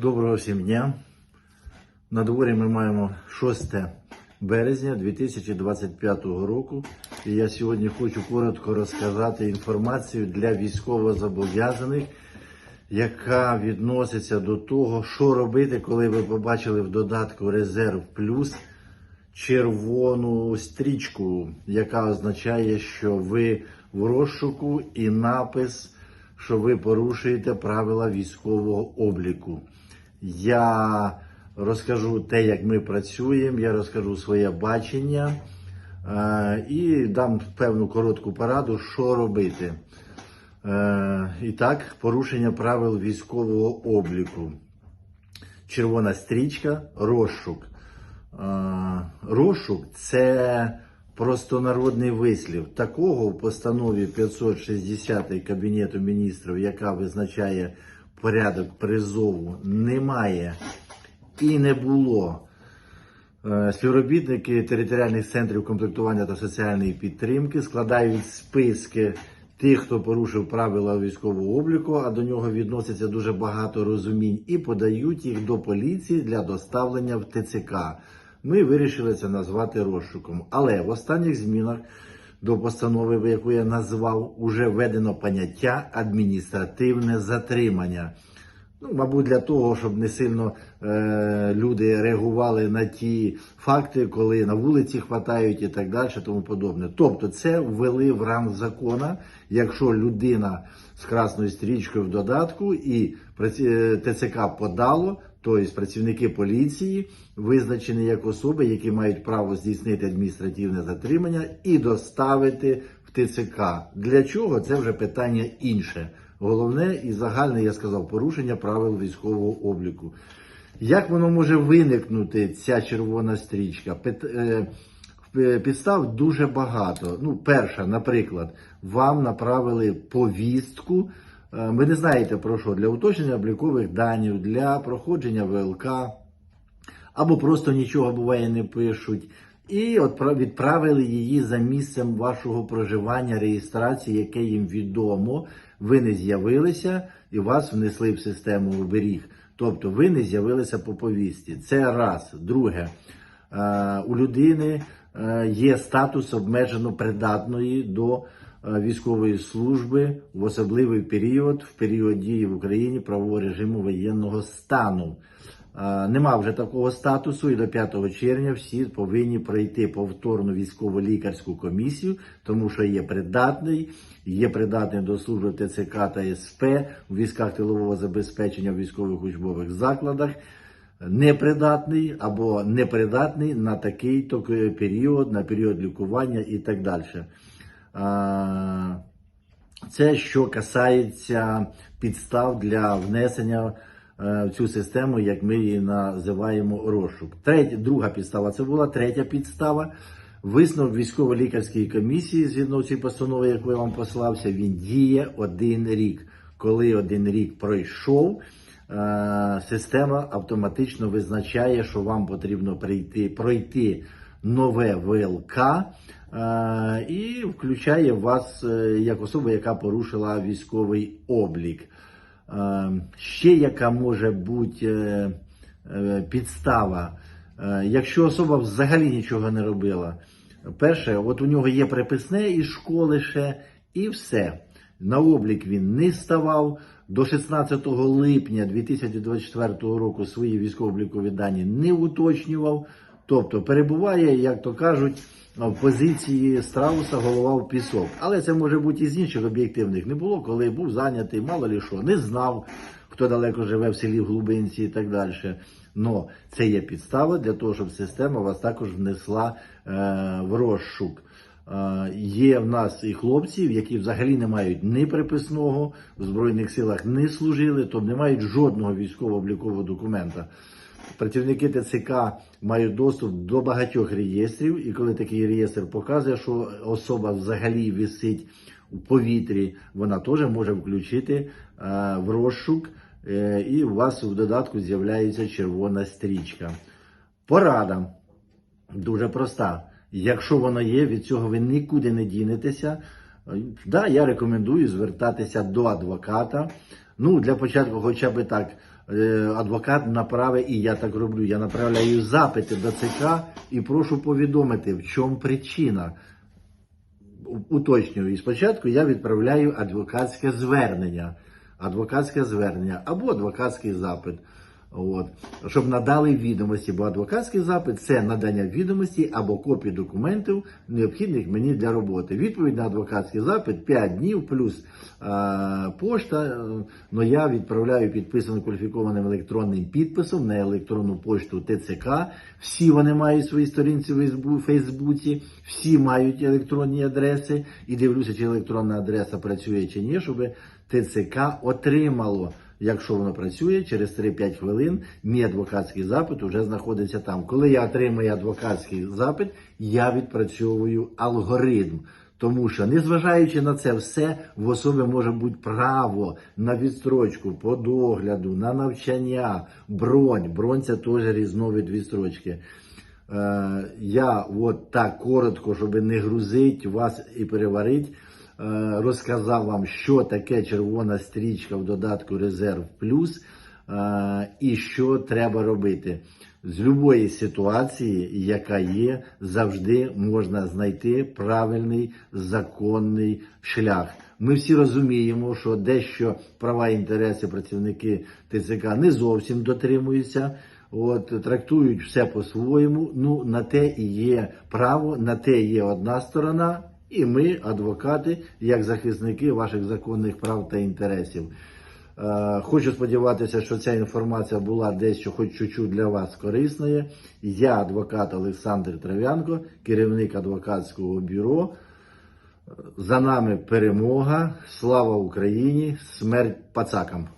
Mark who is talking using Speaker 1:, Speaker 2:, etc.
Speaker 1: Доброго всім дня. На дворі ми маємо 6 березня 2025 року. І я сьогодні хочу коротко розказати інформацію для військовозобов'язаних, яка відноситься до того, що робити, коли ви побачили в додатку Резерв Плюс червону стрічку, яка означає, що ви в розшуку і напис, що ви порушуєте правила військового обліку. Я розкажу те, як ми працюємо, я розкажу своє бачення е, і дам певну коротку пораду, що робити. Е, і так, порушення правил військового обліку. Червона стрічка, розшук. Е, Розшук це простонародний вислів. Такого в постанові 560 Кабінету міністрів, яка визначає порядок призову, немає і не було. Е, Співробітники територіальних центрів комплектування та соціальної підтримки складають списки тих, хто порушив правила військового обліку, а до нього відноситься дуже багато розумінь, і подають їх до поліції для доставлення в ТЦК. Ми вирішили це назвати розшуком. Але в останніх змінах до постанови, яку я назвав, уже введено поняття адміністративне затримання. Ну, мабуть, для того, щоб не сильно е, люди реагували на ті факти, коли на вулиці хватають і так далі, тому подобне. Тобто, це ввели в ранг закона, якщо людина з красною стрічкою в додатку і е, ТЦК подало, тобто працівники поліції визначені як особи, які мають право здійснити адміністративне затримання і доставити в ТЦК. Для чого це вже питання інше. Головне і загальне, я сказав, порушення правил військового обліку. Як воно може виникнути, ця червона стрічка? Е, е, Підстав дуже багато. Ну, перша, наприклад, вам направили повістку. Е, Ви не знаєте про що для уточнення облікових даних, для проходження ВЛК, або просто нічого буває не пишуть. І відправили її за місцем вашого проживання, реєстрації, яке їм відомо. Ви не з'явилися і вас внесли в систему оберіг. Тобто ви не з'явилися по повісті. Це раз. Друге, е, у людини е, є статус обмежено придатної до військової служби в особливий період, в період дії в Україні правового режиму воєнного стану. Е, Нема вже такого статусу, і до 5 червня всі повинні пройти повторну військово-лікарську комісію, тому що є придатний, є придатний до служби ТЦК та СП у військах тилового забезпечення в військових учбових закладах. Непридатний або непридатний на такий то період, на період лікування і так далі. Це що касається підстав для внесення е, в цю систему, як ми її називаємо розшук. Третя, друга підстава це була третя підстава. Висновок військово-лікарської комісії, згідно цієї постанови, яку я вам послався, він діє один рік. Коли один рік пройшов, е, система автоматично визначає, що вам потрібно прийти, пройти нове ВЛК і включає вас е, як особу, яка порушила військовий облік. Ще яка може бути е, е, підстава, якщо особа взагалі нічого не робила. Перше, от у нього є приписне із школи ще, і все. На облік він не ставав. До 16 липня 2024 року свої військово-облікові дані не уточнював. Тобто перебуває, як то кажуть, в позиції страуса голова в пісок. Але це може бути і з інших об'єктивних. Не було, коли був зайнятий, мало лі що, не знав, хто далеко живе в селі в Глубинці і так далі. Но це є підстава для того, щоб система вас також внесла е, в розшук. Е, Є в нас і хлопці, які взагалі не мають ні приписного, в Збройних силах не служили, тобто не мають жодного військово-облікового документа. Працівники ТЦК мають доступ до багатьох реєстрів, і коли такий реєстр показує, що особа взагалі висить у повітрі, вона теж може включити е, в розшук, е, і у вас в додатку з'являється червона стрічка. Порада дуже проста. Якщо воно є, від цього ви нікуди не дінетеся. Е, Да, я рекомендую звертатися до адвоката. Ну, для початку, хоча б так, адвокат направить, і я так роблю, я направляю запити до ЦК і прошу повідомити, в чому причина. Уточнюю, і спочатку я відправляю адвокатське звернення, адвокатське звернення або адвокатський запит. От, щоб надали відомості, бо адвокатський запит це надання відомості або копії документів, необхідних мені для роботи. Відповідь на адвокатський запит 5 днів плюс е, пошта. Е, Ну я відправляю підписаним кваліфікованим електронним підписом на електронну пошту ТЦК. Всі вони мають свої сторінці в Фейсбуці, всі мають електронні адреси. І дивлюся, чи електронна адреса працює чи ні, щоб ТЦК отримало. Якщо воно працює, через 3-5 хвилин мій адвокатський запит вже знаходиться там. Коли я отримую адвокатський запит, я відпрацьовую алгоритм. Тому що, незважаючи на це все, в особи може бути право на відстрочку по догляду, на навчання, бронь. Бронь це теж різновид відстрочки. Е, я от так коротко, щоб не грузити вас і переварити, розказав вам, що таке червона стрічка в додатку Резерв Плюс е, і що треба робити. З будь-якої ситуації, яка є, завжди можна знайти правильний законний шлях. Ми всі розуміємо, що дещо права і інтереси працівники ТЦК не зовсім дотримуються. От трактують все по-своєму. Ну на те і є право, на те є одна сторона, і ми, адвокати, як захисники ваших законних прав та інтересів. Е, Хочу сподіватися, що ця інформація була дещо хоч чуть-чуть для вас корисною. Я адвокат Олександр Трав'янко, керівник адвокатського бюро. За нами перемога. Слава Україні! Смерть пацакам!